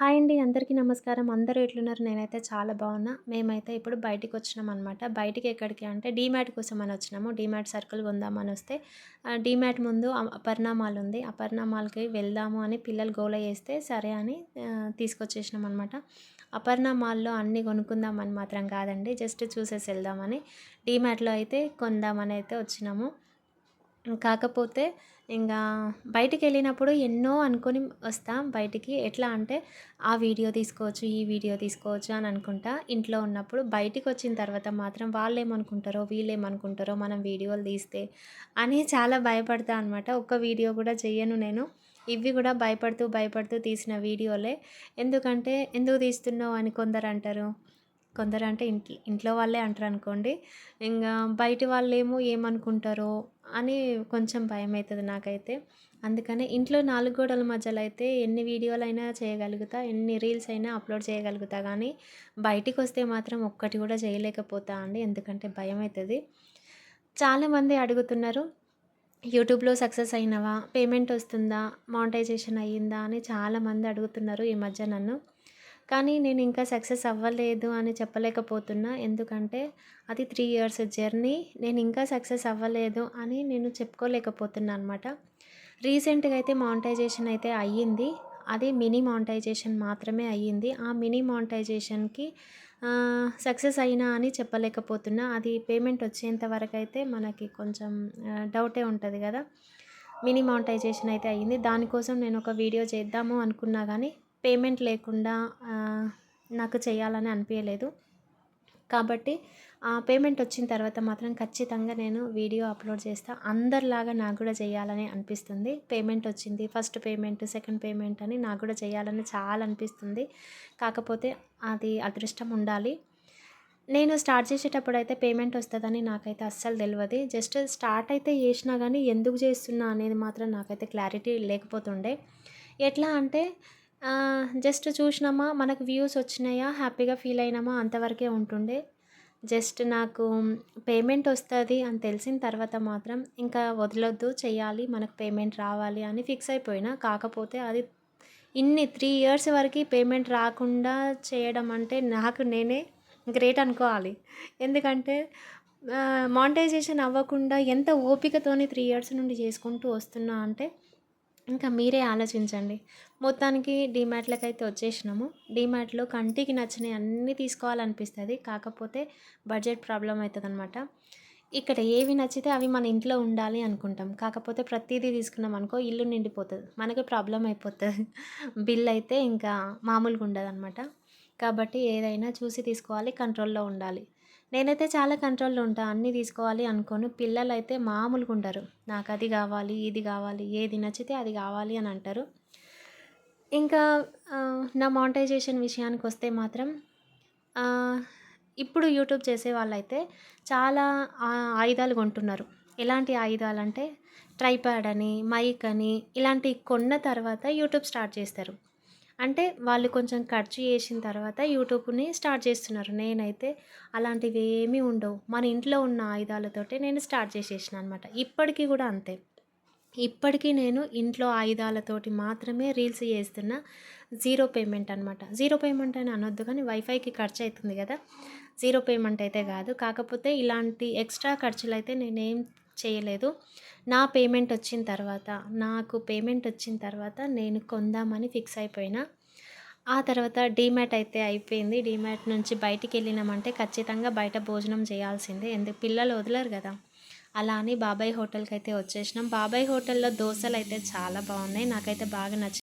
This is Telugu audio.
హాయ్ అండి అందరికీ నమస్కారం. అందరూ ఎట్లున్నారు? నేనైతే చాలా బాగున్నా. మేమైతే ఇప్పుడు బయటికి వచ్చినాం అనమాట బయటికి ఎక్కడికి అంటే డీమ్యాట్ కోసం అని వచ్చినాము. డీమ్యాట్ సర్కిల్ కొందామని వస్తే డీమ్యాట్ ముందు అ- ఉంది అపర్ణామాల్కి వెళ్దాము అని పిల్లలు గోల చేస్తే సరే అని తీసుకొచ్చేసినాం అనమాట అపర్ణామాల్లో అన్నీ కొనుక్కుందామని మాత్రం కాదండి. జస్ట్ చూసేసి వెళ్దామని డీమ్యాట్లో అయితే కొందామని అయితే వచ్చినాము. కాకపోతే ఇంకా బయటికి వెళ్ళినప్పుడు ఎన్నో అనుకొని వస్తాం. బయటికి ఎట్లా అంటే ఆ వీడియో తీసుకోవచ్చు ఈ వీడియో తీసుకోవచ్చు అని అనుకుంటా. ఇంట్లో ఉన్నప్పుడు బయటికి వచ్చిన తర్వాత మాత్రం వాళ్ళు ఏమనుకుంటారో వీళ్ళు ఏమనుకుంటారో మనం వీడియోలు తీస్తే అని చాలా భయపడతా అనమాట ఒక్క వీడియో కూడా చెయ్యను నేను. ఇవి కూడా భయపడుతూ భయపడుతూ తీసిన వీడియోలే. ఎందుకంటే ఎందుకు తీస్తున్నావు అని కొందరు అంటారు కొందరు అంటే ఇంట్లో ఇంట్లో వాళ్ళే అంటారు అనుకోండి ఇంకా బయట వాళ్ళేమో ఏమనుకుంటారో అని కొంచెం భయం అవుతుంది నాకైతే. అందుకనే ఇంట్లో నాలుగు గోడల మధ్యలో అయితే ఎన్ని వీడియోలైనా చేయగలుగుతా ఎన్ని రీల్స్ అయినా అప్లోడ్ చేయగలుగుతా కానీ బయటికి వస్తే మాత్రం ఒక్కటి కూడా చేయలేకపోతా అండి. ఎందుకంటే భయం అవుతుంది చాలామంది అడుగుతున్నారు యూట్యూబ్లో సక్సెస్ అయినవా? పేమెంట్ వస్తుందా? మానిటైజేషన్ అయ్యిందా? అని చాలామంది అడుగుతున్నారు ఈ మధ్య నన్ను. కానీ నేను ఇంకా సక్సెస్ అవ్వలేదు అని చెప్పలేకపోతున్నా. ఎందుకంటే అది త్రీ ఇయర్స్ జర్నీ. నేను ఇంకా సక్సెస్ అవ్వలేదు అని నేను చెప్పుకోలేకపోతున్నా అనమాట రీసెంట్గా అయితే మానిటైజేషన్ అయితే అయ్యింది. అది మినీ మానిటైజేషన్ మాత్రమే అయ్యింది. ఆ మినీ మానిటైజేషన్కి సక్సెస్ అయినా అని చెప్పలేకపోతున్నా. అది పేమెంట్ వచ్చేంత వరకు అయితే మనకి కొంచెం డౌటే ఉంటుంది కదా. మినీ మానిటైజేషన్ అయితే అయ్యింది. దానికోసం నేను ఒక వీడియో చేద్దాము అనుకున్నా కానీ పేమెంట్ లేకుండా నాకు చేయాలని అనిపించలేదు కాబట్టి ఆ పేమెంట్ వచ్చిన తర్వాత మాత్రం ఖచ్చితంగా నేను వీడియో అప్లోడ్ చేస్తా. అందరిలాగా నాకు కూడా చేయాలని అనిపిస్తుంది. పేమెంట్ వచ్చింది ఫస్ట్ పేమెంట్ సెకండ్ పేమెంట్ అని నాకు కూడా చేయాలని చాలా అనిపిస్తుంది. కాకపోతే అది అదృష్టం ఉండాలి. నేను స్టార్ట్ చేసేటప్పుడు అయితే పేమెంట్ వస్తుందని నాకైతే అస్సలు తెలియదు జస్ట్ స్టార్ట్ అయితే చేసినా కానీ ఎందుకు చేస్తున్నా అనేది మాత్రం నాకైతే క్లారిటీ లేకపోతుండే. ఎట్లా అంటే జస్ట్ చూసినామా? మనకు వ్యూస్ వచ్చినాయా? హ్యాపీగా ఫీల్ అయినామా? అంతవరకే ఉంటుండే. జస్ట్ నాకు పేమెంట్ వస్తుంది అని తెలిసిన తర్వాత మాత్రం ఇంకా వదలొద్దు చెయ్యాలి మనకు పేమెంట్ రావాలి అని ఫిక్స్ అయిపోయినా. కాకపోతే అది ఇన్ని త్రీ ఇయర్స్ వరకు పేమెంట్ రాకుండా చేయడం అంటే నాకు నేనే గ్రేట్ అనుకోవాలి. ఎందుకంటే మానిటైజేషన్ అవ్వకుండా ఎంత ఓపికతోని త్రీ ఇయర్స్ నుండి చేసుకుంటూ వస్తున్నా అంటే ఇంకా మీరే ఆలోచించండి. మొత్తానికి డీమ్యాట్లకు అయితే వచ్చేసినాము. డీమార్ట్లో కంటికి నచ్చినవి అన్నీ తీసుకోవాలనిపిస్తుంది. కాకపోతే బడ్జెట్ ప్రాబ్లం అవుతుంది అనమాట ఇక్కడ ఏవి నచ్చితే అవి మన ఇంట్లో ఉండాలి అనుకుంటాం. కాకపోతే ప్రతిదీ తీసుకున్నాం అనుకో ఇల్లు నిండిపోతుంది. మనకి ప్రాబ్లం అయిపోతుంది. బిల్ అయితే ఇంకా మామూలుగా ఉండదు అనమాట కాబట్టి ఏదైనా చూసి తీసుకోవాలి కంట్రోల్లో ఉండాలి. నేనైతే చాలా కంట్రోల్లో ఉంటా అన్నీ తీసుకోవాలి అనుకోను. పిల్లలు అయితే మామూలుగా ఉంటారు నాకు అది కావాలి ఇది కావాలి ఏది నచ్చితే అది కావాలి అని అంటారు. ఇంకా నా మానిటైజేషన్ విషయానికి వస్తే మాత్రం ఇప్పుడు యూట్యూబ్ చేసే వాళ్ళైతే చాలా ఆయుధాలు కొంటున్నారు. ఎలాంటి ఆయుధాలు అంటే ట్రైప్యాడ్ అని మైక్ అని ఇలాంటివి కొన్న తర్వాత యూట్యూబ్ స్టార్ట్ చేస్తారు. అంటే వాళ్ళు కొంచెం ఖర్చు చేసిన తర్వాత యూట్యూబ్ని స్టార్ట్ చేస్తున్నారు. నేనైతే అలాంటివి ఏమీ ఉండవు. మన ఇంట్లో ఉన్న ఆయుధాలతోటే నేను స్టార్ట్ చేసేసిన అనమాట ఇప్పటికీ కూడా అంతే. ఇప్పటికీ నేను ఇంట్లో ఆయుధాలతోటి మాత్రమే రీల్స్ చేస్తున్న జీరో పేమెంట్ అనమాట జీరో పేమెంట్ అని అనొద్దు కానీ వైఫైకి ఖర్చు అవుతుంది కదా. జీరో పేమెంట్ అయితే కాదు. కాకపోతే ఇలాంటి ఎక్స్ట్రా ఖర్చులు అయితే నేనేం చేయలేదు. నా పేమెంట్ వచ్చిన తర్వాత నాకు పేమెంట్ వచ్చిన తర్వాత నేను కొందామని ఫిక్స్ అయిపోయినా. ఆ తర్వాత డీమ్యాట్ అయితే అయిపోయింది. డీమ్యాట్ నుంచి బయటికి వెళ్ళినామంటే ఖచ్చితంగా బయట భోజనం చేయాల్సిందే. ఎందుకు పిల్లలు వదలరు కదా. అలా అని బాబాయ్ హోటల్కి అయితే వచ్చేసినాం. బాబాయ్ హోటల్లో దోశలు అయితే చాలా బాగున్నాయి. నాకైతే బాగా నచ్చింది